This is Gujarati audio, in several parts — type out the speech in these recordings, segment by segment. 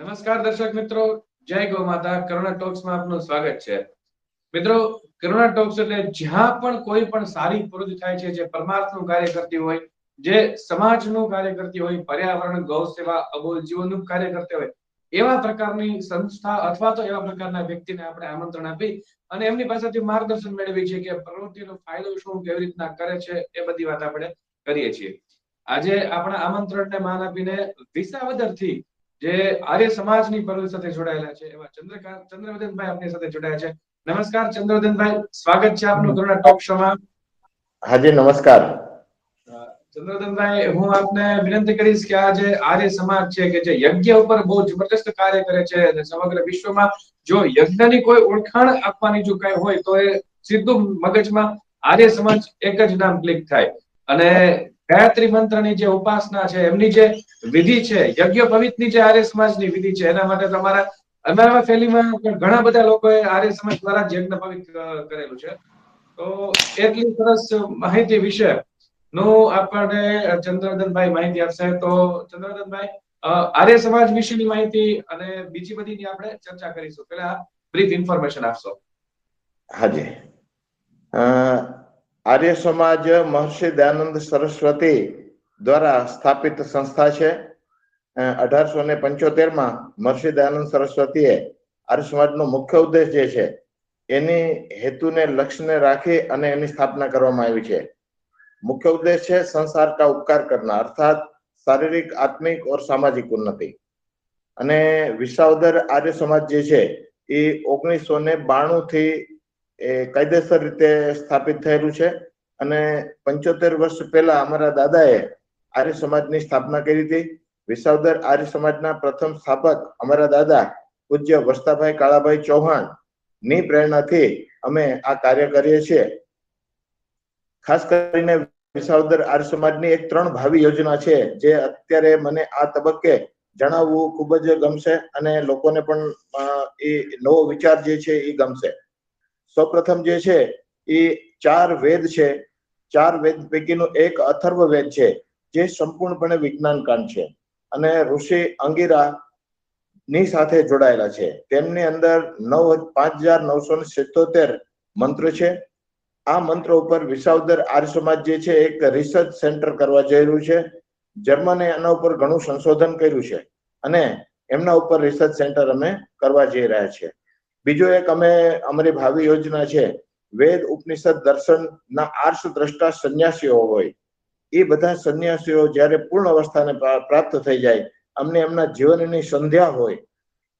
નમસ્કાર દર્શક મિત્રો. જય ગૌ માતા. કરુણા ટોક્સમાં આપનું સ્વાગત છે. મિત્રો, કરુણા ટોક્સ એટલે જ્યાં પણ કોઈ પણ સારી પ્રવૃત્તિ થાય છે, જે પરમાર્થનું કાર્ય કરતી હોય, જે સમાજનું કાર્ય કરતી હોય, પર્યાવરણ, ગૌ સેવા, અબોલ જીવનનું કાર્ય કરતી હોય, એવા પ્રકારની સંસ્થા અથવા તો એવા પ્રકારના વ્યક્તિને આપણે આમંત્રણ આપી અને એમની પાસેથી માર્ગદર્શન મેળવી છે કે પ્રવૃત્તિનો ફાયદો શું, કેવી રીતના કરે છે, એ બધી વાત આપણે કરીએ છીએ. આજે આપણા આમંત્રણને માન આપીને વિસાવદરથી જે આર્ય સમાજની પ્રવૃત્તિ સાથે જોડાયેલા છે એવા ચંદ્રકાંત ચંદ્રવદનભાઈ આપની સાથે જોડાયા છે. નમસ્કાર ચંદ્રવદનભાઈ સ્વાગત છે આપનું કરુણા ટોક શોમાં હાજી નમસ્કાર. ચંદ્રવદનભાઈ હું આપને વિનંતી કરીશ કે આ જે આર્ય સમાજ છે કે જે યજ્ઞ ઉપર બહુ જબરદસ્ત કાર્ય કરે છે અને સમગ્ર વિશ્વમાં જો યજ્ઞની કોઈ ઓળખાણ આપવાની જો કઈ હોય તો એ સીધું મગજમાં આર્ય સમાજ એક જ નામ ક્લિક થાય. અને ગાયત્રી મંત્રની જે ઉપાસના છે, એમની જે વિધિ છે, યજ્ઞ પવિત્રની જે આર્ય સમાજની વિધિ છે, એના માટે તમારા અમારા ફેલીમાં ઘણા બધા લોકોએ આર્ય સમાજ દ્વારા જ યજ્ઞ પવિત કરેલું છે. તો એટલી સરસ માહિતી વિશે નું આપણને ચંદ્રધનભાઈ માહિતી આપશે. તો ચંદ્રધનભાઈ આર્ય સમાજ વિશેની માહિતી અને બીજી બધીની આપણે ચર્ચા કરીશું. પેલા બ્રીફ ઇન્ફોર્મેશન આપશો. હાજી આર્ય સમાજ મહર્ષિ દયાનંદ સરસ્વતી દ્વારા સ્થાપિત સંસ્થા છે. અઢારસો ને પંચોતેરમાં મહર્ષિ દયાનંદ સરસ્વતીએ આર્ય સમાજનો મુખ્ય ઉદ્દેશ જે છે, એની હેતુને લક્ષ્યને રાખી અને એની સ્થાપના કરવામાં આવી છે. મુખ્ય ઉદ્દેશ છે સંસાર કા ઉપકાર કરના, અર્થાત શારીરિક, આત્મિક और સામાજિક ઉન્નતિ. અને વિસાવદર આર્ય સમાજ જે છે, એ ઓગણીસો ને બાણું થી એ કાયદેસર રીતે સ્થાપિત થયેલું છે. અને પંચોતેર વર્ષ પહેલા અમારા દાદાએ આર્ય સમાજની સ્થાપના કરી હતી. વિસાવદર આર્ય સમાજના પ્રથમ સ્થાપક અમારા દાદા પૂજ્ય વસ્તાભાઈ કાળાભાઈ ચૌહાણની પ્રેરણાથી અમે આ કાર્ય કરીએ છીએ. ખાસ કરીને વિસાવદર આર્ય સમાજની એક ત્રણ ભાવિ યોજના છે, જે અત્યારે મને આ તબક્કે જણાવવું ખૂબ જ ગમશે અને લોકોને પણ એ નવો વિચાર જે છે એ ગમશે. સૌપ્રથમ જે છે, એ ચાર વેદ છે. ચાર વેદ પૈકીનું એક અથર્વ વેદ છે, જે સંપૂર્ણપણે વિજ્ઞાનકાંડ છે. અને ઋષિ અંગીરા ની સાથે જોડાયેલા છે. તેમની અંદર નવ, પાંચ હજાર નવસો ને સિત્તોતેર મંત્ર છે. આ મંત્ર ઉપર વિસાવદર આર્ય સમાજ જે છે, એક રિસર્ચ સેન્ટર કરવા જઈ રહ્યું છે. જર્મને એના ઉપર ઘણું સંશોધન કર્યું છે. અને એમના ઉપર રિસર્ચ સેન્ટર અમે કરવા જઈ રહ્યા છીએ. બીજો એક અમે અમારી ભાવિ યોજના છે, વેદ ઉપનિષદ દર્શન ના આર્ષ દ્રષ્ટા સંન્યાસીઓ હોય, એ બધા સંન્યાસીઓ જ્યારે પૂર્ણ અવસ્થાને પ્રાપ્ત થઈ જાય, અમને એમના જીવનની સંધ્યા હોય,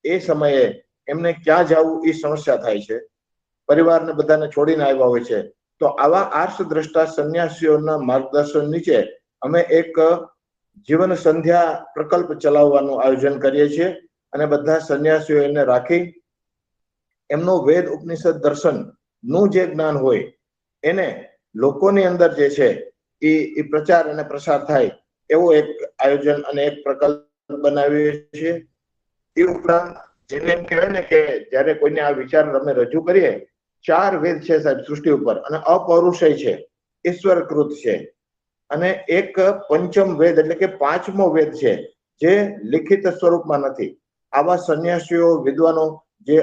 એ સમયે એમને ક્યાં જવું એ સમસ્યા થાય છે. પરિવારને બધાને છોડીને આવ્યા હોય છે. તો આવા આર્ષ દ્રષ્ટા સંન્યાસીઓના માર્ગદર્શન નીચે અમે એક જીવન સંધ્યા પ્રકલ્પ ચલાવવાનું આયોજન કરીએ છીએ અને બધા સંન્યાસીઓ એને રાખી એમનું વેદ ઉપનિષદ દર્શનનું જે જ્ઞાન હોય, એને લોકોની અંદર જે છે એ એ પ્રચાર અને પ્રસાર થાય એવો એક આયોજન અને એક પ્રકલ્પ બનાવીએ છીએ. એ ઉપરાંત જેને એમ કહેવાય ને કે જ્યારે કોઈને આ વિચાર અમે રજૂ કરીએ, ચાર વેદ છે સાહેબ સૃષ્ટિ ઉપર અને અપૌરુષય છે, ઈશ્વરકૃત છે. અને એક પંચમ વેદ એટલે કે પાંચમો વેદ છે, જે લિખિત સ્વરૂપમાં નથી. આવા સંન્યાસીઓ, વિદ્વાનો જે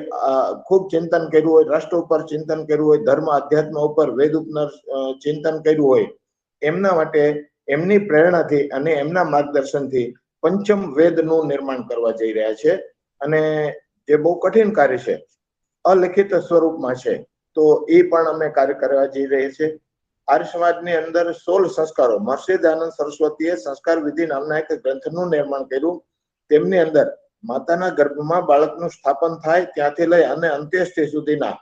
ખૂબ ચિંતન કર્યું હોય, રાષ્ટ્ર ઉપર ચિંતન કર્યું હોય, ધર્મ, અધ્યાત્મ ઉપર, વેદ ઉપર ચિંતન કર્યું હોય, એમના માટે એમની પ્રેરણાથી અને એમના માર્ગદર્શનથી પંચમ વેદનું નિર્માણ કરવા જઈ રહ્યા છે. અને જે બહુ કઠિન કાર્ય છે, અલિખિત સ્વરૂપમાં છે, તો એ પણ અમે કાર્ય કરવા જઈ રહ્યા છીએ. આર્ય સમાજની અંદર સોળ સંસ્કારો, મહર્ષિ દયાનંદ સરસ્વતીએ સંસ્કાર વિધિ નામના એક ગ્રંથનું નિર્માણ કર્યું. તેમની અંદર માતાના ગર્ભમાં બાળકનું સ્થાપન થાય ત્યાંથી લઈ અને અંત્યેષ્ટિ સુધીના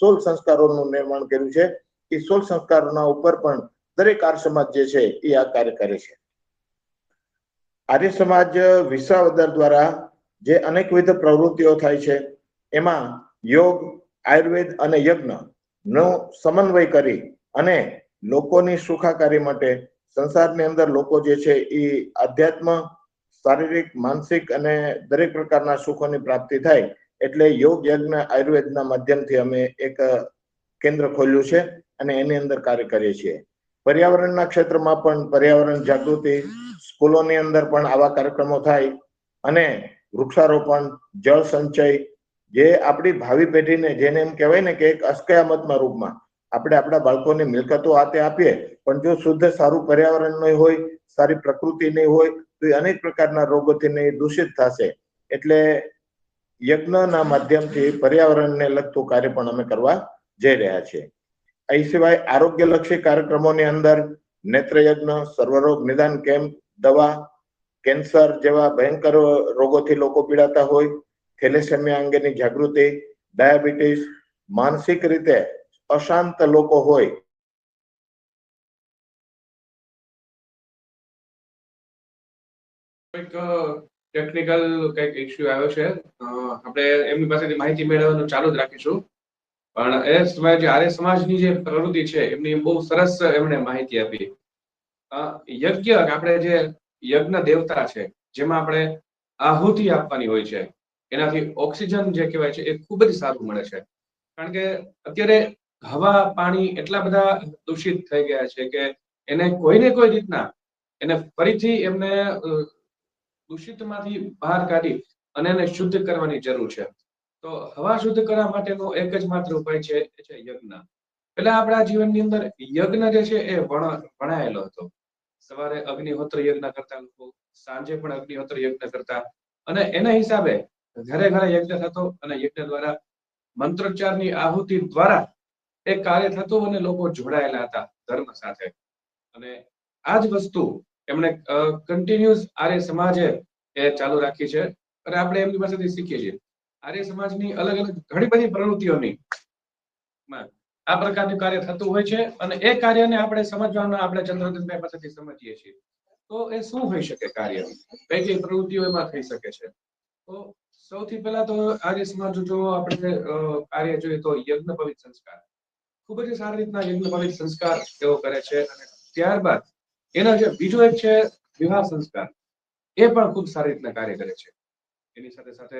સોળ સંસ્કારોનું નિર્માણ કર્યું છે. એ સોળ સંસ્કારોના ઉપર પણ દરેક આર્ય સમાજ જે છે એ આ કાર્ય કરે છે. આર્ય સમાજ વિસાવદર દ્વારા જે અનેકવિધ પ્રવૃત્તિઓ થાય છે, એમાં યોગ, આયુર્વેદ અને યજ્ઞ નો સમન્વય કરી અને લોકોની સુખાકારી માટે સંસારની અંદર લોકો જે છે એ આધ્યાત્મ શારીરિક, માનસિક અને દરેક પ્રકારના સુખોની પ્રાપ્તિ થાય એટલે યોગ, યજ્ઞ, આયુર્વેદના માધ્યમથી અમે એક કેન્દ્ર ખોલ્યું છે અને એની અંદર કાર્ય કરીએ છીએ. પર્યાવરણના ક્ષેત્રમાં પણ પર્યાવરણ જાગૃતિ, સ્કૂલોની અંદર પણ આવા કાર્યક્રમો થાય અને વૃક્ષારોપણ, જળ સંચય, જે આપણી ભાવિ પેઢીને જેને એમ કહેવાય ને કે એક અસ્કયામતના રૂપમાં આપણે આપણા બાળકોને મિલકતો આતે આપીએ, પણ જો શુદ્ધ, સારું પર્યાવરણ નહીં હોય, સારી પ્રકૃતિ નહીં હોય તો એ અનેક પ્રકારના રોગોથી ને દૂષિત થશે. એટલે યજ્ઞના માધ્યમથી પર્યાવરણને લગતું કાર્ય પણ અમે કરવા જઈ રહ્યા છીએ. એ સિવાય આરોગ્યલક્ષી કાર્યક્રમોની અંદર નેત્રયજ્ઞ, સર્વરોગ નિદાન કેમ્પ, દવા, કેન્સર જેવા ભયંકર રોગોથી લોકો પીડાતા હોય, થેલેસેમિયા અંગેની જાગૃતિ, ડાયાબિટીસ, માનસિક રીતે અશાંત લોકો હોય એક ટેકનિકલ કંઈક ઇશ્યુ આવ્યો છે. આપણે એમની પાસેથી માહિતી મેળવવાનું ચાલુ જ રાખીશું. પણ એ સિવાય જે આર્ય સમાજની જે પ્રવૃત્તિ છે, એમની બહુ સરસ એમણે માહિતી આપી. યજ્ઞ, આપણે જે યજ્ઞ દેવતા છે, જેમાં આપણે આહુતિ આપવાની હોય છે, એનાથી ઓક્સિજન જે કહેવાય છે, એ ખૂબ જ સારું મળે છે. કારણ કે અત્યારે હવા, પાણી એટલા બધા દૂષિત થઈ ગયા છે કે એને કોઈને કોઈ રીતના એને ફરીથી એમને દૂષિતમાંથી બહાર કાઢી અને એને શુદ્ધ કરવાની જરૂર છે. તો હવા શુદ્ધ કરવા માટેનો એક જ માત્ર ઉપાય છે, એ છે યજ્ઞ. પેલા આપણા જીવનની અંદર યજ્ઞ જે છે, એ વણાયેલો હતો. સવારે અગ્નિહોત્ર યજ્ઞ કરતા લોકો, સાંજે પણ અગ્નિહોત્ર યજ્ઞ કરતા. અને એના હિસાબે ઘરે ઘરે યજ્ઞ થતો અને યજ્ઞ દ્વારા મંત્રોચ્ચારની આહુતિ દ્વારા એ કાર્ય થતું અને લોકો જોડાયેલા હતા ધર્મ સાથે. અને આ જ વસ્તુ એમણે કન્ટિન્યુઅસ આર્ય સમાજે એ ચાલુ રાખી છે. અને આપણે એમની પાસેથી શીખીએ છીએ. આર્ય સમાજની અલગ અલગ ઘણી બધી પ્રવૃત્તિઓની આ પ્રકારનું કાર્ય થતું હોય છે અને એ કાર્યને આપણે સમજવાનું આપણે ચંદ્રદત્તભાઈ પાસેથી સમજીએ છીએ. તો એ શું હોઈ શકે કાર્ય? કઈ કઈ પ્રવૃત્તિઓ એમાં થઈ શકે છે? તો સૌથી પહેલા તો આર્ય સમાજ જો આપણે કાર્ય જોઈએ તો યજ્ઞ પવિત સંસ્કાર. ખૂબ જ સારી રીતના યજ્ઞ પવિત સંસ્કાર તેઓ કરે છે અને ત્યારબાદ એના જે બીજો એક છે વિવાહ સંસ્કાર, એ પણ ખૂબ સારી રીતના કાર્ય કરે છે. એની સાથે સાથે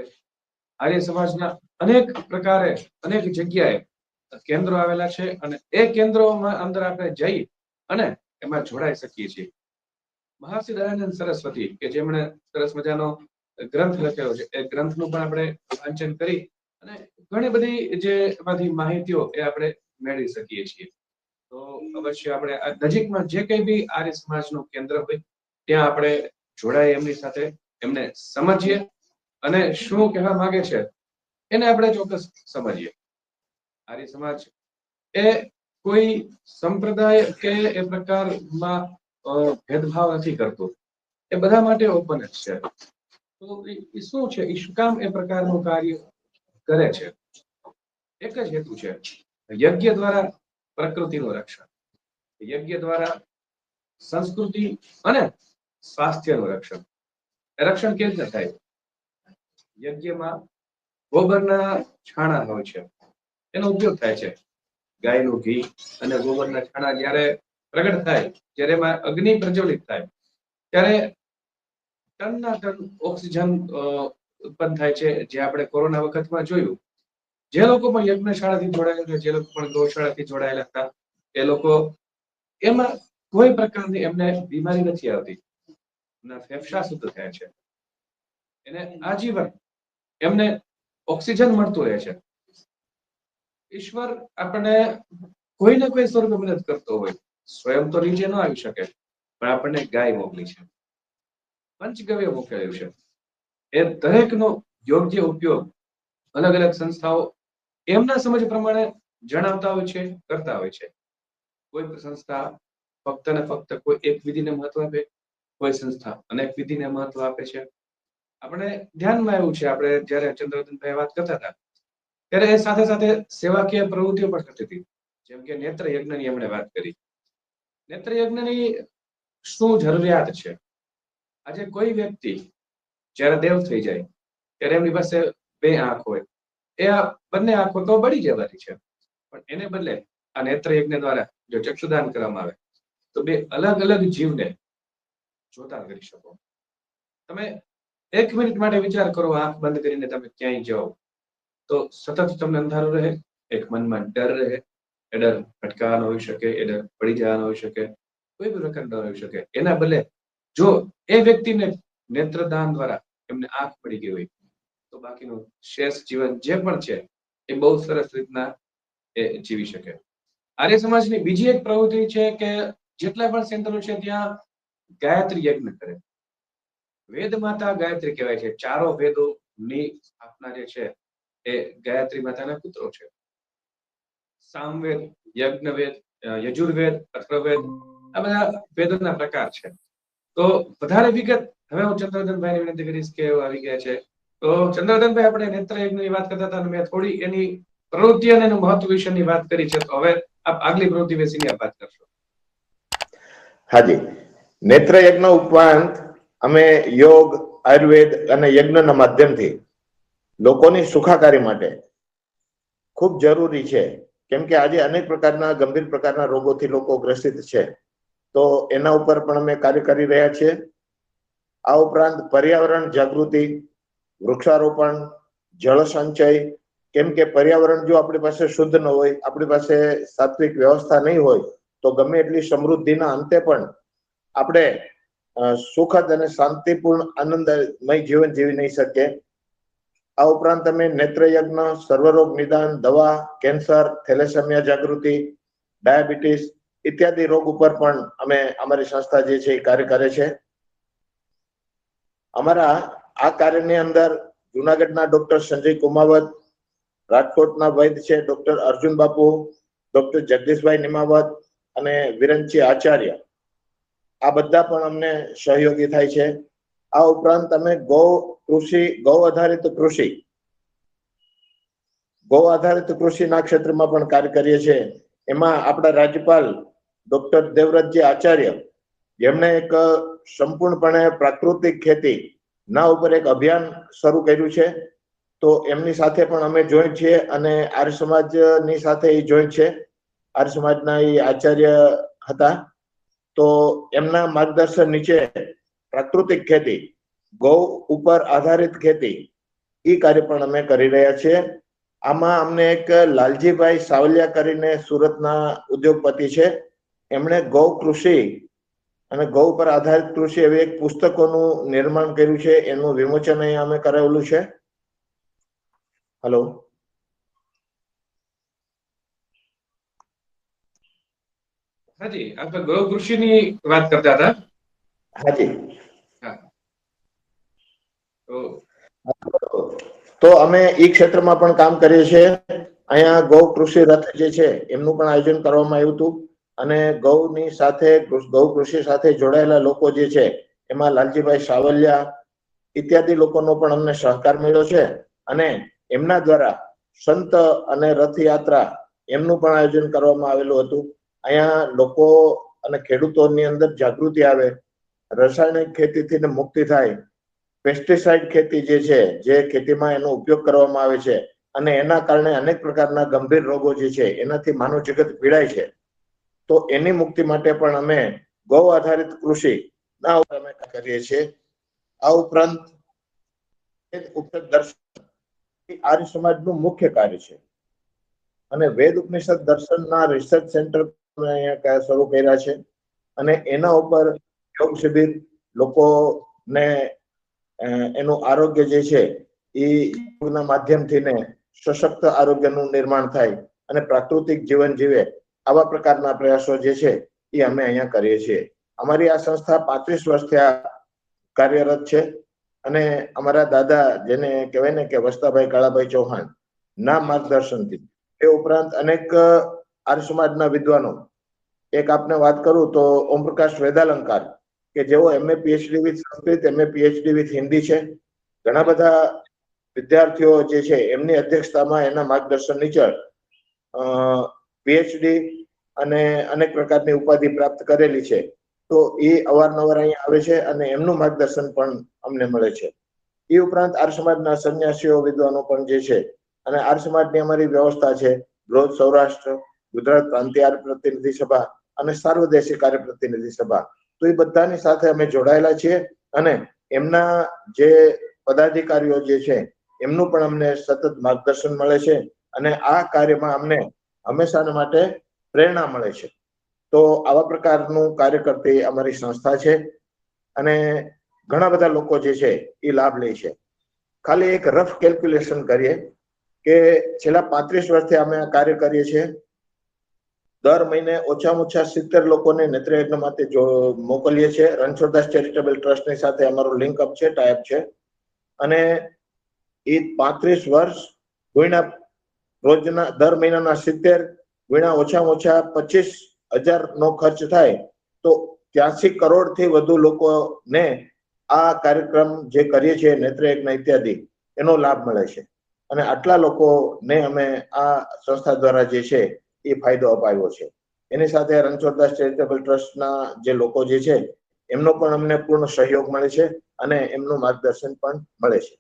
આર્ય સમાજના અનેક પ્રકારે, અનેક જગ્યાએ કેન્દ્રો આવેલા છે અને એ કેન્દ્રોમાં અંદર આપણે જઈ અને એમાં જોડાઈ શકીએ છીએ. મહર્ષિ દયાનંદ સરસ્વતી, કે જેમણે સરસ મજાનો ગ્રંથ લખ્યો છે, એ ગ્રંથનું પણ આપણે વાંચન કરી અને ઘણી બધી જે એમાંથી માહિતીઓ એ આપણે મેળવી શકીએ છીએ. તો અવશ્ય આપણે આ નજીકમાં જે કંઈ બી આર્ય સમાજનું કેન્દ્ર હોય, ત્યાં આપણે જોડાય એમની સાથે, એમને સમજીએ અને શું કહેવા માંગે છે, એને આપણે ચોક્કસ સમજીએ. આર્ય સમાજ એ કોઈ સંપ્રદાય કે એ પ્રકારમાં ભેદભાવ નથી કરતો. એ બધા માટે ઓપન જ છે. તો એ- શું છે, એ શું કામ એ પ્રકારનું કાર્ય કરે છે? એક જ હેતુ છે. યજ્ઞ દ્વારા પ્રકૃતિનું રક્ષણ. યજ્ઞ દ્વારા સંસ્કૃતિ અને સ્વાસ્થ્યનું રક્ષણ. રક્ષણ કેવી રીતે થાય? યજ્ઞમાં ગોબરના છાણા હોય છે. એનો ઉપયોગ થાય છે. ગાયનું ઘી અને ગોબરના છાણા જ્યારે પ્રગટ થાય, જ્યારે એમાં અગ્નિ પ્રજ્વલિત થાય, ત્યારે ટનના ટન ઓક્સિજન ઉત્પન્ન થાય છે. જે આપણે કોરોના વખતમાં જોયું જે લોકો પણ યજ્ઞશાળાથી જોડાયેલા જે લોકો પણ ગૌશાળાથી જોડાયેલા હતા, એ લોકો એમાં કોઈ પ્રકારની એમને બીમારી નથી આવતી. એમના ફેફસા શુદ્ધ થયા છે. એને આજીવન એમને ઓક્સિજન મળતું રહે છે. ઈશ્વર આપણને કોઈને કોઈ સ્વરૂપે મદદ કરતો હોય. સ્વયં તો નીચે ન આવી શકે, પણ આપણને ગાય મોકલી છે. પંચગવ્ય મોકલેલું છે. એ દરેકનો યોગ્ય ઉપયોગ અલગ અલગ સંસ્થાઓ એમના સમજ પ્રમાણે જણાવતા હોય છે, કરતા હોય છે. કોઈ સંસ્થા ફક્ત ને ફક્ત કોઈ એક વિધિને મહત્વ આપે, કોઈ સંસ્થા અનેક વિધિને મહત્વ આપે છે. આપણે ધ્યાનમાં આવ્યું છે, આપણે જ્યારે ચંદ્રવદનભાઈ વાત કરતા હતા, ત્યારે એ સાથે સાથે સેવાકીય પ્રવૃત્તિઓ પણ થતી હતી. જેમ કે નેત્ર યજ્ઞની એમણે વાત કરી. નેત્ર યજ્ઞની શું જરૂરિયાત છે? આજે કોઈ વ્યક્તિ જ્યારે દેવ થઈ જાય, ત્યારે એમની પાસે બે આંખ હોય. એ આ બંને આંખો તો બળી જવાની છે. પણ એને બદલે આ નેત્ર યજ્ઞ દ્વારા જો ચક્ષુદાન કરવામાં આવે, તો બે અલગ અલગ જીવને જોતા કરી શકો. તમે એક મિનિટ માટે વિચાર કરો, આંખ બંધ કરીને તમે ક્યાંય જાઓ, તો સતત તમને અંધારું રહે, એક મનમાં ડર રહે, એ ડર ભટકાવાનો હોઈ શકે, એ ડર પડી જવાનો હોઈ શકે, કોઈ પણ પ્રકારનો હોઈ શકે. એના બદલે જો એ વ્યક્તિને નેત્રદાન દ્વારા એમને આંખ પડી ગઈ હોય બાકીનું શેષ જીવન જે પણ છે, એ બહુ સરસ રીતના એ જીવી શકે. આર્ય સમાજની બીજી એક પ્રવૃત્તિ છે કે જેટલા પણ સેન્ટરો છે ત્યાં ગાયત્રી યજ્ઞ કરે. વેદ માતા ગાયત્રી કહેવાય છે. ચારો વેદો ની સ્થાપના જે છે, એ ગાયત્રી માતાના પુત્રો છે. સામવેદ, યજ્ઞવેદ યજુર્વેદ અથર્વવેદ આ બધા વેદોના પ્રકાર છે. તો વધારે વિગત હવે હું ચંદ્રવદનભાઈ વિનંતી કરીશ કે આવી ગયા છે. તો ચંદ્રધનભાઈ, આપણે નેત્ર યજ્ઞની વાત કરતા હતા અને મેં થોડી એની પ્રવૃત્તિ અને એનું મહત્વ વિશેની વાત કરી છે. તો હવે આપ આગલી પ્રવૃત્તિ વિશેની આપ વાત કરશો. હાજી. નેત્ર યજ્ઞ ઉપરાંત અમે યોગ, આયુર્વેદ અને યજ્ઞના માધ્યમથી લોકોની સુખાકારી માટે ખૂબ જરૂરી છે. કેમ કે આજે અનેક પ્રકારના, ગંભીર પ્રકારના રોગોથી લોકો ગ્રસિત છે. તો એના ઉપર પણ અમે કાર્ય કરી રહ્યા છીએ. આ ઉપરાંત પર્યાવરણ જાગૃતિ વૃક્ષારોપણ, જળ સંચય, કેમ કે પર્યાવરણ જો આપણી પાસે શુદ્ધ ન હોય, આપણી પાસે સાત્વિક વ્યવસ્થા નહીં હોય, તો ગમે એટલી સમૃદ્ધિના અંતે પણ આપણે સુખદ અને શાંતિપૂર્ણ આનંદમય જીવન જીવી નહીં શકીએ. આ ઉપરાંત અમે નેત્રયજ્ઞ, સર્વરોગ નિદાન, દવા, કેન્સર, થેલેસેમિયા જાગૃતિ, ડાયાબિટીસ ઇત્યાદિ રોગ ઉપર પણ અમે અમારી સંસ્થા જે છે એ કાર્ય કરે છે. અમારા આ કાર્યની અંદર જુનાગઢના ડોક્ટર સંજય કુમાવત, રાજકોટના વૈદ્ય છે ડોક્ટર અર્જુન બાપુ, ડોક્ટર જગદીશભાઈ નિમાવત અને વિરંચી આચાર્ય. આ બધા પણ અમને સહયોગી થાય છે. આ ઉપરાંત અમે ગૌ કૃષિ, ગૌ આધારિત કૃષિ, ગૌ આધારિત કૃષિના ક્ષેત્રમાં પણ કાર્ય કરીએ છીએ. એમાં આપણા રાજ્યપાલ ડોક્ટર દેવવ્રતજી આચાર્ય, જેમણે એક સંપૂર્ણપણે પ્રાકૃતિક ખેતી ના ઉપર એક અભિયાન શરૂ કર્યું છે. તો એમની સાથે પણ અમે જોઈન્ટ છીએ અને આર્ય સમાજની સાથે એ જોઈન્ટ છે. આર્ય સમાજના એ આચાર્ય હતા. તો એમના માર્ગદર્શન નીચે પ્રાકૃતિક ખેતી, ગૌ ઉપર આધારિત ખેતી એ કાર્ય પણ અમે કરી રહ્યા છીએ. આમાં અમને એક લાલજીભાઈ સાવલિયા કરીને સુરતના ઉદ્યોગપતિ છે. એમણે ગૌ કૃષિ અને ગૌ પર આધારિત કૃષિ એવી એક પુસ્તકોનું નિર્માણ કર્યું છે એનું વિમોચન અહીંયા અમે કરાવેલું છે. હલો હાજી આપણે ગૌ કૃષિની વાત કરતા હતા? હાજી. તો તો અમે એ ક્ષેત્રમાં પણ કામ કરીએ છીએ. અહીંયા ગૌ કૃષિ રથ જે છે એમનું પણ આયોજન કરવામાં આવ્યું હતું. અને ગૌની સાથે, ગૌ કૃષિ સાથે જોડાયેલા લોકો જે છે, એમાં લાલજીભાઈ સાવલિયા ઇત્યાદિ લોકોનો પણ અમને સહકાર મળ્યો છે. અને એમના દ્વારા સંત અને રથયાત્રા એમનું પણ આયોજન કરવામાં આવેલું હતું. અહીંયા લોકો અને ખેડૂતોની અંદર જાગૃતિ આવે. રાસાયણિક ખેતીથી મુક્તિ થાય. પેસ્ટિસાઇડ ખેતી જે છે, જે ખેતીમાં એનો ઉપયોગ કરવામાં આવે છે. અને એના કારણે અનેક પ્રકારના ગંભીર રોગો જે છે, એનાથી માનવ જગત પીડાય છે. તો એની મુક્તિ માટે પણ અમે ગૌ આધારિત કૃષિ ના અમે કરીએ છીએ. આ ઉપરાંત ઉપનિષદ દર્શન આર્ય સમાજનું મુખ્ય કાર્ય છે. અને વેદ ઉપનિષદ દર્શનના રિસર્ચ સેન્ટર અહીંયા શરૂ કર્યા છે. અને એના ઉપર યોગ શિબિર લોકોને એનું આરોગ્ય જે છે એ યોગના માધ્યમથી ને સશક્ત આરોગ્યનું નિર્માણ થાય અને પ્રાકૃતિક જીવન જીવે. આવા પ્રકારના પ્રયાસો જે છે, એ અમે અહીંયા કરીએ છીએ. અમારી આ સંસ્થા પાંત્રીસ વર્ષથી આ કાર્યરત છે અને અમારા દાદા જેને કહેવાય ને કે વસ્તાભાઈ કાળાભાઈ ચૌહાણ, ના માર્ગદર્શનથી, એ ઉપરાંત અનેક આર્ય સમાજના વિદ્વાનો. એક આપને વાત કરું તો ઓમપ્રકાશ વેદાલંકાર, કે જેઓ MA, PhD with Sanskrit, MA, PhD with Hindi છે. ઘણા બધા વિદ્યાર્થીઓ જે છે, એમની અધ્યક્ષતામાં એના માર્ગદર્શન નીચે પીએચડી અને અનેક પ્રકારની ઉપાધિ પ્રાપ્ત કરેલી છે. તો એ અવારનવાર અહીંયા આવે છે અને એમનું માર્ગદર્શન પણ અમને મળે છે. એ ઉપરાંત આર સમાજના સંન્યાસીઓ, વિદ્વાનો પણ જે છે અને આર સમાજની અમારી વ્યવસ્થા છે. રોજ સૌરાષ્ટ્ર, ગુજરાત પ્રાંતિય આર્ય પ્રતિનિધિ સભા અને સાર્વદેશિક કાર્ય પ્રતિનિધિ સભા. તો એ બધાની સાથે અમે જોડાયેલા છીએ અને એમના જે પદાધિકારીઓ જે છે એમનું પણ અમને સતત માર્ગદર્શન મળે છે અને આ કાર્યમાં અમને હંમેશા માટે પ્રેરણા મળે છે. તો આવા પ્રકારનું કાર્ય કરતી અમારી સંસ્થા છે અને ઘણા બધા લોકો જે છે એ લાભ લે છે. ખાલી એક રફ કેલ્ક્યુલેશન કરીએ કે છેલ્લા પાંત્રીસ વર્ષથી અમે આ કાર્ય કરીએ છીએ. દર મહિને ઓછામાં ઓછા સિત્તેર લોકોને નેત્રયજ્ઞ માટે જો મોકલીએ છીએ. રણછોડદાસ ચેરિટેબલ ટ્રસ્ટની સાથે અમારું લિંક અપ છે ટાઈપ છે. અને એ પાંત્રીસ વર્ષ ગુણ્યા રોજના દર મહિનાના સિત્તેર ગુણ્યા ઓછામાં ઓછા પચીસ હજાર નો ખર્ચ થાય, તો ત્યાસી કરોડથી વધુ લોકોને આ કાર્યક્રમ જે કરીએ છીએ નેત્રયજ્ઞ ઇત્યાદિ, એનો લાભ મળે છે. અને આટલા લોકોને અમે આ સંસ્થા દ્વારા જે છે, એ ફાયદો અપાવ્યો છે. એની સાથે રણછોડદાસ ચેરિટેબલ ટ્રસ્ટના જે લોકો જે છે, એમનો પણ અમને પૂર્ણ સહયોગ મળે છે અને એમનું માર્ગદર્શન પણ મળે છે.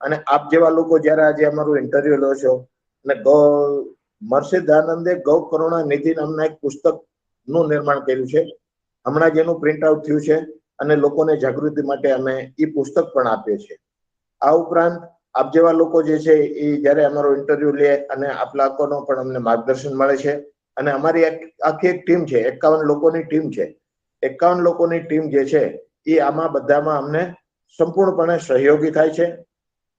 અને આપ જેવા લોકો જ્યારે આજે અમારું ઇન્ટરવ્યુ લો છો અને ગૌ મર્ષિદ આનંદે ગૌ કરુણા નિધિ નામના એક પુસ્તકનું નિર્માણ કર્યું છે. હમણાં જ એનું પ્રિન્ટ આઉટ થયું છે અને લોકોને જાગૃતિ માટે અમે એ પુસ્તક પણ આપીએ છીએ. આ ઉપરાંત આપ જેવા લોકો જે છે એ જ્યારે અમારો ઇન્ટરવ્યુ લે અને આપ લોકોનો પણ અમને માર્ગદર્શન મળે છે. અને અમારી એક આખી એક ટીમ છે, એકાવન લોકોની ટીમ છે. એકાવન લોકોની ટીમ જે છે એ આમાં બધામાં અમને સંપૂર્ણપણે સહયોગી થાય છે.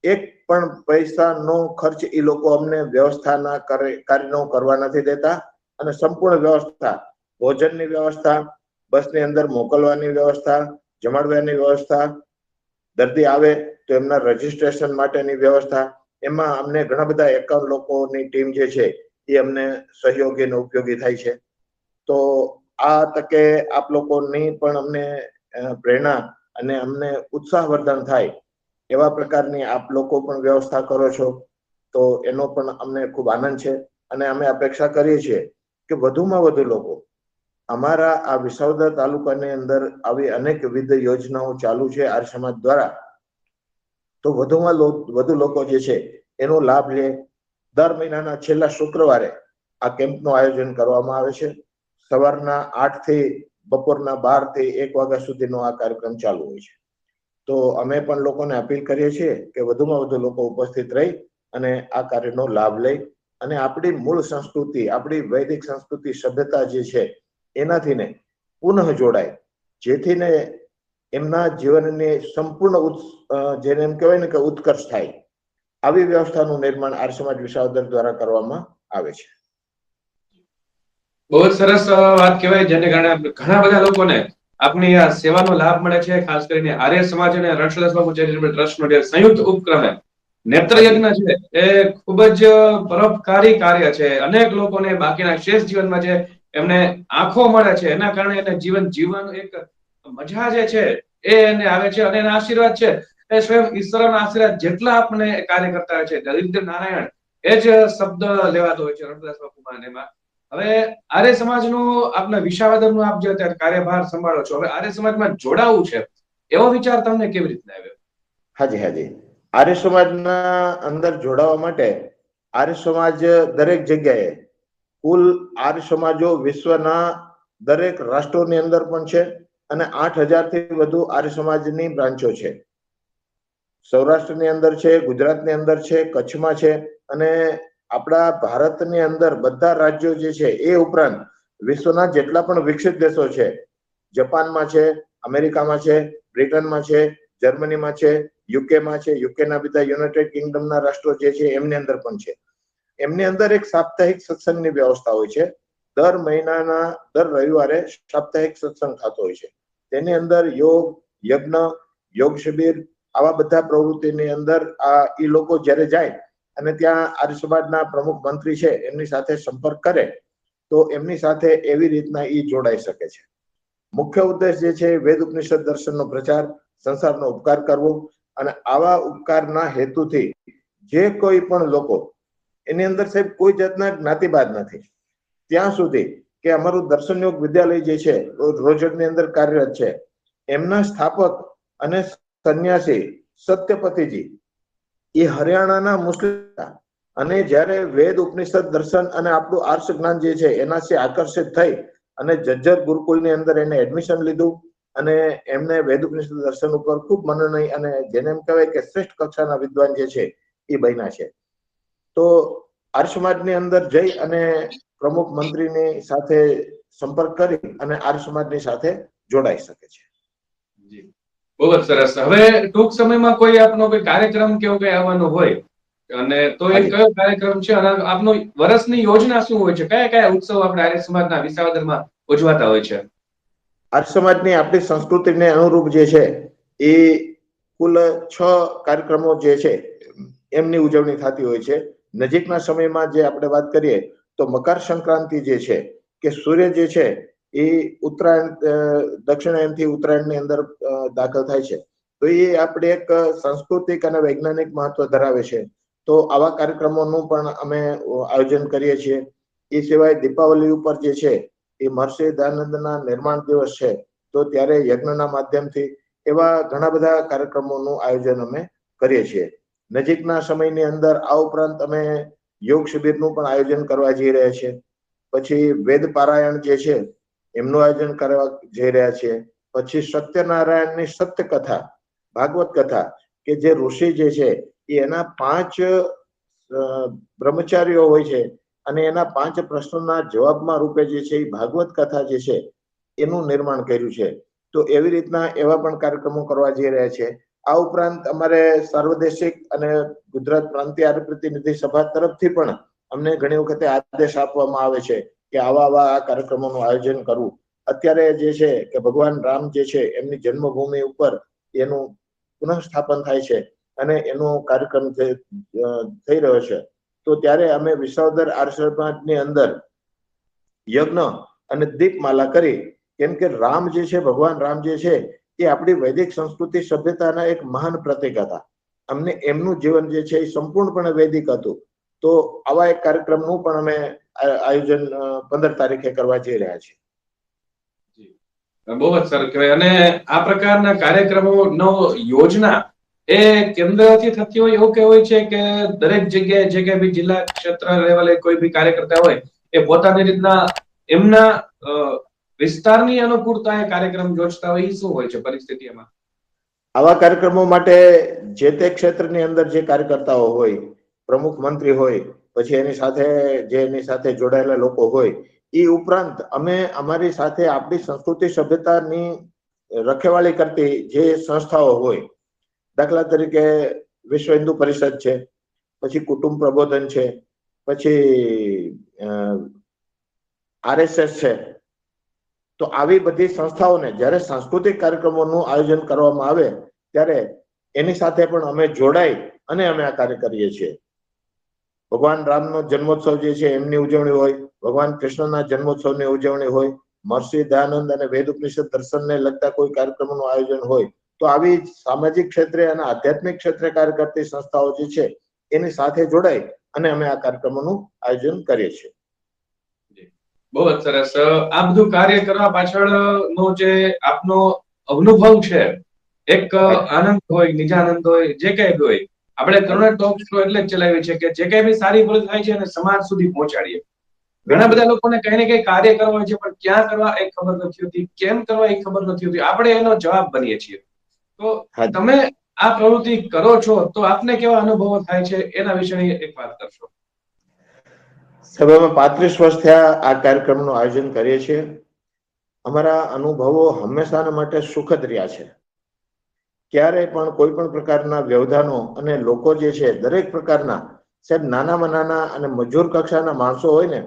એક પણ પૈસાનો ખર્ચ એ લોકો અમને વ્યવસ્થાના કાર્યનો કરવા નથી દેતા. અને સંપૂર્ણ વ્યવસ્થા, ભોજનની વ્યવસ્થા, બસની અંદર મોકલવાની વ્યવસ્થા, જમાડવાની વ્યવસ્થા, દર્દી આવે તો એમના રજીસ્ટ્રેશન માટેની વ્યવસ્થા. એમાં અમને ઘણા બધા એકાવન લોકોની ટીમ જે છે એ અમને સહયોગી ઉપયોગી થાય છે. તો આ તકે આપ લોકોની પણ અમને પ્રેરણા અને અમને ઉત્સાહવર્ધન થાય. એવા પ્રકારની આપ લોકો પણ વ્યવસ્થા કરો છો, તો એનો પણ અમને ખૂબ આનંદ છે. અને અમે અપેક્ષા કરીએ છીએ કે વધુમાં વધુ લોકો અમારા આ વિસાવદર તાલુકાની અંદર આવી અનેક વિવિધ યોજનાઓ ચાલુ છે આર્ય સમાજ દ્વારા. તો વધુમાં વધુ લોકો જે છે એનો લાભ લે. દર મહિનાના છેલ્લા શુક્રવારે આ કેમ્પનું આયોજન કરવામાં આવે છે. સવારના આઠથી બપોરના બારથી એક વાગ્યા સુધીનો આ કાર્યક્રમ ચાલુ હોય છે. તો અમે પણ લોકોને અપીલ કરીએ છીએ કે વધુમાં વધુ લોકો ઉપસ્થિત રહી અને આ કાર્યનો લાભ લઈ અને આપણી મૂળ સંસ્કૃતિ, આપણી વૈદિક સંસ્કૃતિ સભ્યતા જે છે, એનાથી ને પુનઃ જોડાય. જેથી ને એમના જીવનની સંપૂર્ણ જેને એમ કહેવાય ને કે ઉત્કર્ષ થાય. આવી વ્યવસ્થાનું નિર્માણ આર સમાજ વિસાવદર દ્વારા કરવામાં આવે છે. બહુ સરસ વાત કહેવાય. જેને કારણે ઘણા બધા લોકોને આપની આ સેવાનો લાભ મળે છે, ખાસ કરીને આર્ય સમાજ અને રણછોડદાસ બાપુ ચેરિટેબલ ટ્રસ્ટનો જે સંયુક્ત ઉપક્રમે નેત્રયજ્ઞ છે, એ ખૂબ જ પરોપકારી કાર્ય છે. અનેક લોકોને બાકીના શેષ જીવનમાં જે એમને આંખો મળે છે, એના કારણે એને જીવન જીવવાનું એક મજા જે છે, એ એને આવે છે અને એના આશીર્વાદ છે. એ સ્વયં ઈશ્વરના આશીર્વાદ જેટલા આપણને કાર્ય કરતા હોય છે, દરિદ્ર નારાયણ એ જ શબ્દ લેવાતો હોય છે રણદાસ બાપુમાં એમાં. હવે આર્ય સમાજનો આપના વિશાવદરનો આપ જે અત્યારે કાર્યભાર સંભાળો છો, હવે આર્ય સમાજમાં જોડાવું છે, એવો વિચાર તમને કેવી રીતના આવ્યો? હાજી હાજી. આર્ય સમાજના અંદર જોડાવા માટે આર્ય સમાજ દરેક જગ્યાએ કુલ આર્ય સમાજો વિશ્વના દરેક રાષ્ટ્રોની અંદર પણ છે અને આઠ હજારથી વધુ આર્ય સમાજની બ્રાન્ચો છે. સૌરાષ્ટ્રની અંદર છે, ગુજરાતની અંદર છે, કચ્છમાં છે અને આપણા ભારતની અંદર બધા રાજ્યો જે છે એ ઉપરાંત વિશ્વના જેટલા પણ વિકસિત દેશો છે, જપાનમાં છે, અમેરિકામાં છે, બ્રિટનમાં છે, જર્મનીમાં છે, યુકેમાં છે, યુકેના બધા યુનાઇટેડ કિંગડમના રાષ્ટ્રો જે છે એમની અંદર પણ છે. એમની અંદર એક સાપ્તાહિક સત્સંગની વ્યવસ્થા હોય છે. દર મહિનાના, દર રવિવારે સાપ્તાહિક સત્સંગ થતો હોય છે. તેની અંદર યોગ, યજ્ઞ, યોગ શિબિર આવા બધા પ્રવૃત્તિની અંદર આ એ લોકો જ્યારે જાય અને ત્યાં આર્ય સમાજના પ્રમુખ મંત્રી છે, એમની સાથે સંપર્ક કરે, તો એમની સાથે એવી રીતના એ જોડાઈ શકે છે. મુખ્ય ઉદ્દેશ જે છે, વેદ ઉપનિષદ દર્શનનો પ્રચાર, સંસારનો ઉપકાર કરવો અને આવા ઉપકારના હેતુથી જે કોઈ પણ લોકો, એની અંદર સાહેબ કોઈ જાતના જ્ઞાતિવાદ નથી. ત્યાં સુધી કે અમારું દર્શન યોગ વિદ્યાલય જે છે રોજડની અંદર કાર્યરત છે, એમના સ્થાપક અને સંન્યાસી સત્યપતિજી એ હરિયાણાના મુસ્લિમ અને જ્યારે વેદ ઉપનિષદ દર્શન અને આપણું આર્ષ જ્ઞાન જે છે એનાથી આકર્ષિત થઈ અને જજ્જર ગુરુકુલની અંદર એને એડમિશન લીધું અને એમને વેદ ઉપનિષદ દર્શન ઉપર ખૂબ મનોનય અને જેને એમ કહેવાય કે શ્રેષ્ઠ કક્ષાના વિદ્વાન જે છે, એ બન્યા છે. તો આર્ય સમાજની અંદર જઈ અને પ્રમુખ મંત્રીની સાથે સંપર્ક કરી અને આર્ય સમાજની સાથે જોડાઈ શકે છે. બહુ જ સરસ. હવે ટૂંક સમયમાં કોઈ આપનો કોઈ કાર્યક્રમ કેવો કઈ આવવાનો હોય અને તો એ કયો કાર્યક્રમ છે અને આપનો વર્ષની યોજના શું હોય છે? કયા કયા ઉત્સવ આપણે આર્ય સમાજના વિસાવદરમાં ઉજવાતા હોય છે? આર્ય સમાજની આપણી સંસ્કૃતિને અનુરૂપ જે છે એ કુલ છ કાર્યક્રમો જે છે એમની ઉજવણી થતી હોય છે. નજીકના સમયમાં જે આપણે વાત કરીએ તો મકર સંક્રાંતિ જે છે કે સૂર્ય જે છે એ ઉત્તરાયણ દક્ષિણાયનથી ઉત્તરાયણની અંદર દાખલ થાય છે. તો એ આપણે એક સાંસ્કૃતિક અને વૈજ્ઞાનિક મહત્વ ધરાવે છે. તો આવા કાર્યક્રમોનું પણ અમે આયોજન કરીએ છીએ. એ સિવાય દીપાવલી ઉપર જે છે, એ મહર્ષિ દયાનંદના નિર્માણ દિવસ છે. તો ત્યારે યજ્ઞના માધ્યમથી એવા ઘણા બધા કાર્યક્રમોનું આયોજન અમે કરીએ છીએ. નજીકના સમયની અંદર આ ઉપરાંત અમે યોગ શિબિરનું પણ આયોજન કરવા જઈ રહ્યા છીએ. પછી વેદ પારાયણ જે છે એમનું આયોજન કરવા જઈ રહ્યા છીએ પછી સત્યનારાયણની સત્ય કથા ભાગવત કથા, કે જે ઋષિ જે છે, એ એના પાંચ બ્રહ્મચારીઓ હોય છે અને એના પાંચ પ્રશ્નોના જવાબમાં રૂપે જે છે, એ ભાગવત કથા જે છે, એનું નિર્માણ કર્યું છે. તો એવી રીતના એવા પણ કાર્યક્રમો કરવા જઈ રહ્યા છે. આ ઉપરાંત અમારે સાર્વદેશિક અને ગુજરાત પ્રાંતિય પ્રતિનિધિ સભા તરફથી પણ અમને ઘણી વખતે આદેશ આપવામાં આવે છે. કે આવા આવા આ કાર્યક્રમોનું આયોજન કરવું. અત્યારે જે છે કે ભગવાન રામ જે છે, એમની જન્મભૂમિ ઉપર એનું પુનઃસ્થાપન થાય છે અને એનો કાર્યક્રમ થઈ રહ્યો છે. તો ત્યારે અમે વિસાવદર સમાજની અંદર યજ્ઞ અને દીપમાલા કરી, કેમ કે રામ જે છે, ભગવાન રામ જે છે, એ આપણી વૈદિક સંસ્કૃતિ સભ્યતાના એક મહાન પ્રતિક હતા. અમને એમનું જીવન જે છે એ સંપૂર્ણપણે વૈદિક હતું. તો આવા એક કાર્યક્રમનું પણ અમે આયોજન પંદર તારીખે કરવા જઈ રહ્યા છે બહુ જ સરસ કહેવાય. અને આ પ્રકારના કાર્યક્રમોનો યોજના એ કેન્દ્રથી થતી હોય એવું કે હોય છે કે દરેક જગ્યાએ જે કઈ બી જિલ્લા ક્ષેત્ર લેવલે કોઈ બી કાર્યકર્તા હોય એ પોતાની રીતના એમના વિસ્તારની અનુકૂળતા એ કાર્યક્રમ યોજતા હોય એ શું હોય છે પરિસ્થિતિમાં આવા કાર્યક્રમો માટે જે તે ક્ષેત્રની અંદર જે કાર્યકર્તાઓ હોય પ્રમુખ મંત્રી હોય પછી એની સાથે જે એની સાથે જોડાયેલા લોકો હોય એ ઉપરાંત અમે અમારી સાથે આપણી સંસ્કૃતિ સભ્યતાની રખેવાળી કરતી જે સંસ્થાઓ હોય, દાખલા તરીકે વિશ્વ હિન્દુ પરિષદ છે, પછી કુટુંબ પ્રબોધન છે, પછી આરએસએસ છે, તો આવી બધી સંસ્થાઓને જ્યારે સાંસ્કૃતિક કાર્યક્રમોનું આયોજન કરવામાં આવે, ત્યારે એની સાથે પણ અમે જોડાઈ અને અમે આ કાર્ય કરીએ છીએ. ભગવાન રામનો જન્મોત્સવ જે છે એમની ઉજવણી હોય ભગવાન કૃષ્ણના જન્મોત્સવની ઉજવણી હોય મહર્ષિ દયાનંદ અને વેદ ઉપનિષદ દર્શનને લગતા કોઈ કાર્યક્રમનું આયોજન હોય તો આવી સામાજિક ક્ષેત્રે અને આધ્યાત્મિક ક્ષેત્રે કાર્ય કરતી સંસ્થાઓ જે છે એની સાથે જોડાય અને અમે આ કાર્યક્રમોનું આયોજન કરીએ છીએ. બહુ જ સરસ. આ બધું કાર્ય કરવા પાછળનો જે આપનો અનુભવ છે એક આનંદ હોય નિજાનંદ હોય જે કઈ હોય આપણે કરુણા ટોક શો એટલે જ ચલાવી છે કે જે કઈ બી સારી ભૂલ થાય છે અને સમાજ સુધી પહોંચાડીએ. ઘણા બધા લોકોને કઈ ને કઈ કાર્ય કરવા છે પણ ક્યાં કરવા એ ખબર નથી હોતી કેમ કરવા એ ખબર નથી હોતી. આપણે એનો જવાબ બનીએ છીએ. તો તમે આ પ્રવૃત્તિ કરો છો તો આપને કેવા અનુભવો થાય છે એના વિશેની એક વાત કરશો. સભામાં પાંત્રીસ વર્ષ થયા આ કાર્યક્રમનું આયોજન કરીએ છીએ. અમારા અનુભવો હંમેશાના માટે સુખદ રહ્યા છે. ક્યારેય પણ કોઈ પણ પ્રકારના વ્યવધાનો અને લોકો જે છે, દરેક પ્રકારના, સાહેબ, નાનામાં નાના અને મજૂર કક્ષાના માણસો હોય ને,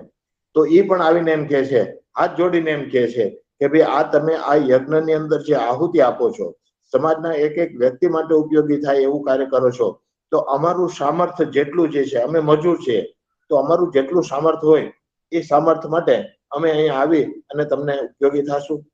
તો એ પણ આવીને એમ કહે છે, હાથ જોડીને એમ કહે છે કે ભાઈ આ તમે આ યજ્ઞની અંદર જે આહુતિ આપો છો, સમાજના એક એક વ્યક્તિ માટે ઉપયોગી થાય એવું કાર્ય કરો છો, તો અમારું સામર્થ્ય જેટલું જે છે, અમે મજૂર છીએ, તો અમારું જેટલું સામર્થ્ય હોય, એ સામર્થ્ય માટે અમે અહીંયા આવી અને તમને ઉપયોગી થશું.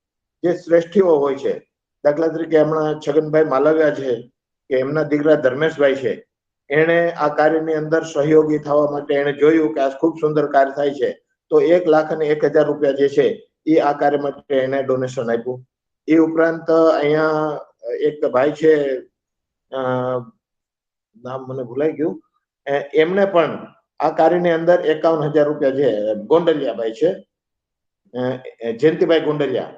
જે શ્રેષ્ઠીઓ હોય છે દાખલા તરીકે હમણાં છગનભાઈ માલવ્યા છે, કે એમના દીકરા ધર્મેશભાઈ છે, એણે આ કાર્યની અંદર સહયોગી થવા માટે એણે જોયું કે આ ખૂબ સુંદર કાર્ય થાય છે, તો એક લાખ અને એક હજાર રૂપિયા જે છે, એ આ કાર્ય માટે એને ડોનેશન આપ્યું. એ ઉપરાંત અહીંયા એક ભાઈ છે નામ મને ભૂલાઈ ગયું, એ- એમણે પણ આ કાર્યની અંદર એકાવન હજાર રૂપિયા છે ગોંડલિયા ભાઈ છે જયંતિભાઈ ગોંડલિયા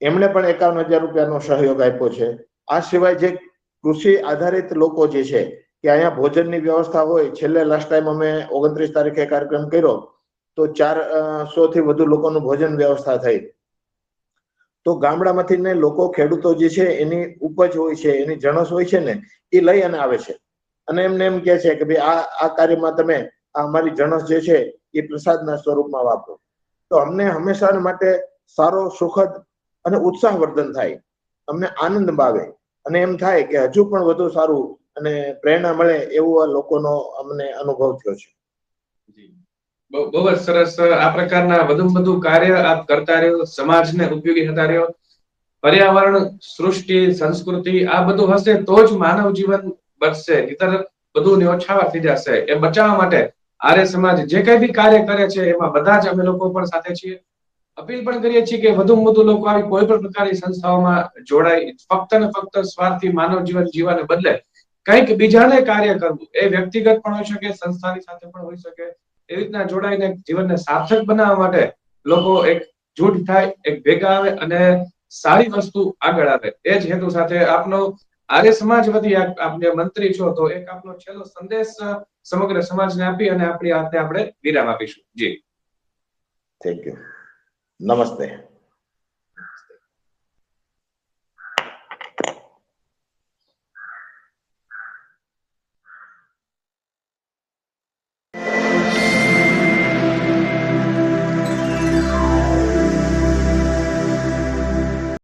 એમણે પણ એકાવન હજાર રૂપિયાનો સહયોગ આપ્યો છે. આ સિવાય જે કૃષિ આધારિત લોકો જે છે, કે અહીંયા ભોજનની વ્યવસ્થા હોય, છેલ્લે લાસ્ટ ટાઈમ અમે ઓગણત્રીસ તારીખે કાર્યક્રમ કર્યો, તો ચારથી વધુ લોકોનું ભોજન વ્યવસ્થા થઈ. તો ગામડામાંથી ને લોકો ખેડૂતો જે છે, એની ઉપજ હોય છે, એની જણસ હોય છે ને, એ લઈ અને આવે છે. અને એમને એમ કે છે કે ભાઈ આ આ કાર્યમાં તમે આ અમારી જણસ જે છે, એ પ્રસાદના સ્વરૂપમાં વાપરો. તો અમને હંમેશા માટે સારો, સુખદ અને ઉત્સાહવર્ધન થાય. અમને આનંદ આવે અને એમ થાય કે હજુ પણ વધુ સારું અને પ્રેરણા મળે એવો આ લોકોનો અમને અનુભવ થયો છે. બહુ જ સરસ આ પ્રકારના વધુ વધુ કાર્ય આપ કરતા રહ્યો, સમાજને ઉપયોગી થતા રહ્યો. પર્યાવરણ, સૃષ્ટિ, સંસ્કૃતિ, આ બધું હશે તો જ માનવ જીવન બચશે. નહીંતર બધું ન્યોછાવર થઈ જશે. એ બચાવવા માટે આર્ય સમાજ જે કઈ બી કાર્ય કરે છે, એમાં બધા જ અમે લોકો પણ સાથે છીએ. અપીલ પણ કરીએ છીએ કે વધુમાં વધુ લોકો આવી કોઈ પણ પ્રકારની સંસ્થાઓમાં જોડાય. ફક્ત ને ફક્ત સ્વાર્થી માનવ જીવન જીવાને બદલે કંઈક બીજાને કાર્ય કરવું એ વ્યક્તિગત પણ હોઈ શકે, સંસ્થાની સાથે પણ હોઈ શકે. એવી રીતના જોડાઈને જીવનને સાર્થક બનાવવા માટે લોકો એક જૂઠ થાય, એક ભેગા આવે અને સારી વસ્તુ આગળ આવે. એ જ હેતુ સાથે આપનો આર્ય સમાજ વતી આપ, આપને મંત્રી છો તો એક આપનો છેલ્લો સંદેશ સમગ્ર સમાજને આપી અને આપણી હાથે આપણે વિરામ આપીશું. જી. થેન્ક યુ નમસ્તે.